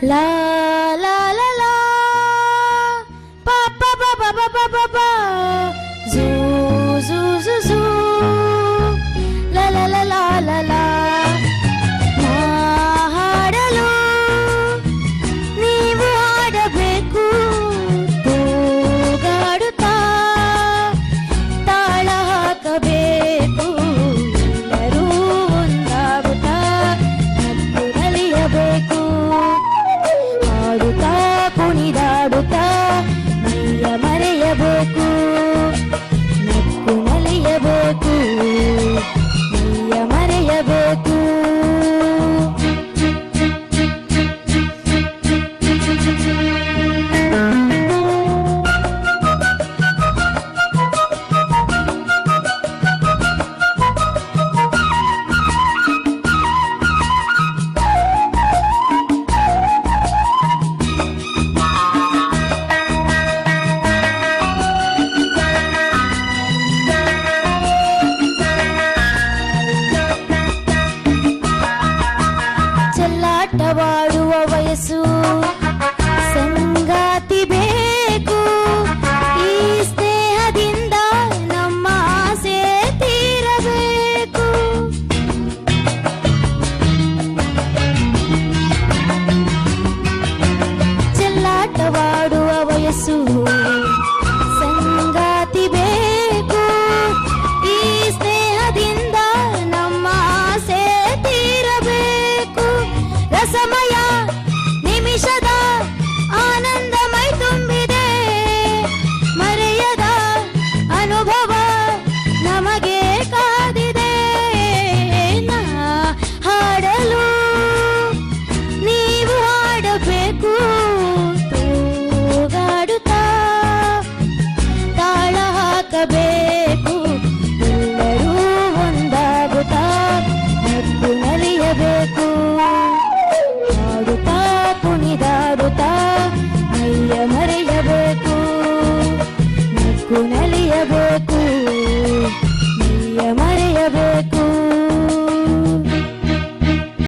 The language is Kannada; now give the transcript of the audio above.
la ಆಟವಾಡುವ ವಯಸ್ಸು. ಸಂಗಾತಿ ಬೇಕು. ಈ ಸ್ನೇಹದಿಂದ ನಮ್ಮ ಆಸೆ ತೀರಬೇಕು. ಚೆಲ್ಲಾಟವಾಡುವ ವಯಸ್ಸು.